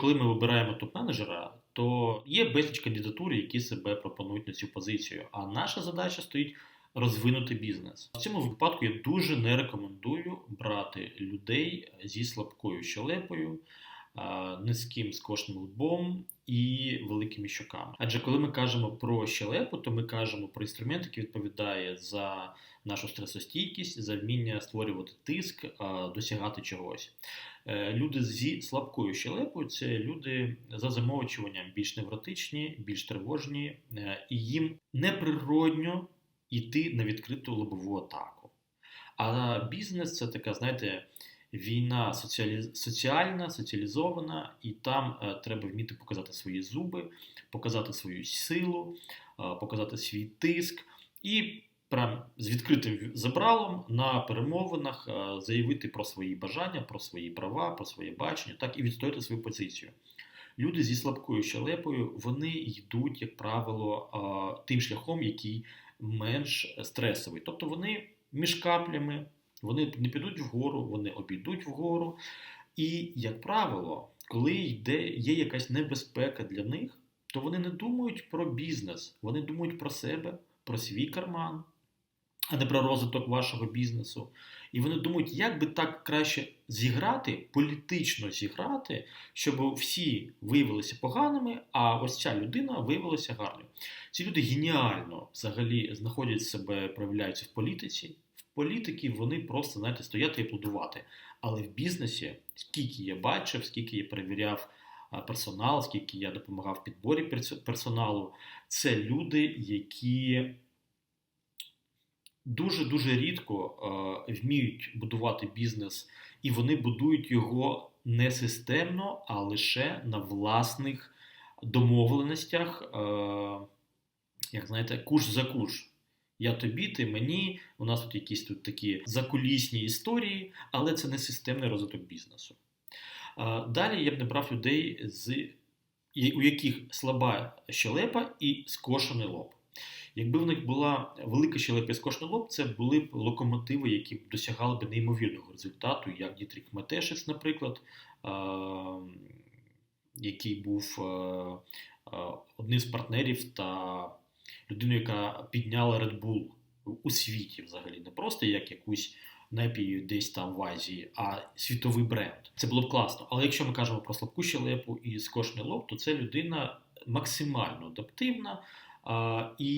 Коли ми вибираємо топ-менеджера, то є безліч кандидатур, які себе пропонують на цю позицію. А наша задача стоїть розвинути бізнес. В цьому випадку я дуже не рекомендую брати людей зі слабкою щелепою, низьким скошним лбом і великими щоками. Адже коли ми кажемо про щелепу, то ми кажемо про інструмент, який відповідає за нашу стресостійкість, за вміння створювати тиск, досягати чогось. Е, Люди зі слабкою щелепою це люди за замовчуванням більш невротичні, більш тривожні, е, і їм неприродньо йти на відкриту лобову атаку. А бізнес це така, знаєте, війна соціалі... соціальна, соціалізована, і там е, треба вміти показати свої зуби, показати свою силу, е, показати свій тиск і прям з відкритим забралом на перемовинах е, заявити про свої бажання, про свої права, про своє бачення, так і відстояти свою позицію. Люди зі слабкою щелепою вони йдуть, як правило, е, тим шляхом, який менш стресовий. Тобто вони між каплями, вони не підуть вгору, вони обійдуть вгору. І, як правило, коли йде, є якась небезпека для них, то вони не думають про бізнес, вони думають про себе, про свій карман, а не про розвиток вашого бізнесу. І вони думають, як би так краще зіграти, політично зіграти, щоб всі виявилися поганими, а ось ця людина виявилася гарною. Ці люди геніально взагалі знаходять себе, проявляються в політиці. В політики вони просто знаєте, стояти і аплодувати. Але в бізнесі, скільки я бачив, скільки я перевіряв персонал, скільки я допомагав в підборі персоналу, це люди, які дуже-дуже рідко вміють будувати бізнес, і вони будують його не системно, а лише на власних домовленостях, як знаєте, куш за куш. Я тобі, ти мені, у нас тут якісь тут такі закулісні історії, але це не системний розвиток бізнесу. Далі я б не брав людей, з, у яких слаба щелепа і скошений лоб. Якби в них була велика щелепа і скошений лоб, це були б локомотиви, які б досягали б неймовірного результату, як Дітрік Метешець, наприклад, який був одним з партнерів та людиною, яка підняла Red Bull у світі взагалі, не просто як якусь напію десь там в Азії, а світовий бренд. Це було б класно. Але якщо ми кажемо про слабку щелепу і скошений лоб, то це людина максимально адаптивна, а, і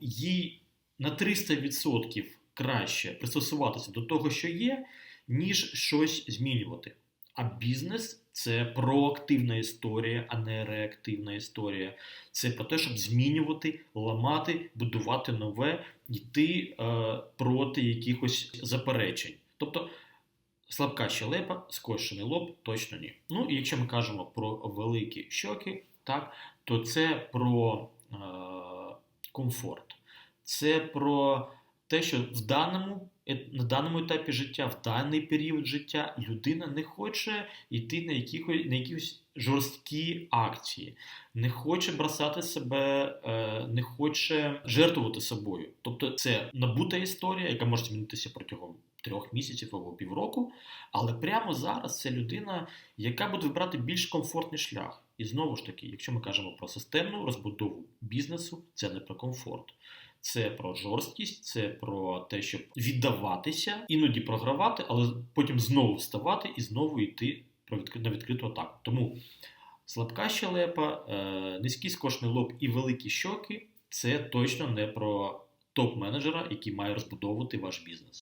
їй на 300% краще пристосуватися до того, що є, ніж щось змінювати. А бізнес це проактивна історія, а не реактивна історія. Це про те, щоб змінювати, ламати, будувати нове, йти е, проти якихось заперечень. Тобто слабка щелепа, скошений лоб точно ні. Ну і якщо ми кажемо про великі щоки, так, то це про е, комфорт. Це про те, що в даному, на даному етапі життя, в даний період життя людина не хоче йти на якихось, на якісь жорсткі акції, не хоче бросати себе, е, не хоче жертвувати собою. Тобто це набута історія, яка може змінитися протягом трьох місяців або півроку, але прямо зараз це людина, яка буде вибрати більш комфортний шлях. І знову ж таки, якщо ми кажемо про системну розбудову бізнесу, це не про комфорт. Це про жорсткість, це про те, щоб віддаватися, іноді програвати, але потім знову вставати і знову йти на відкриту атаку. Тому слабка щелепа, е, низький скошний лоб і великі щоки це точно не про топ-менеджера, який має розбудовувати ваш бізнес.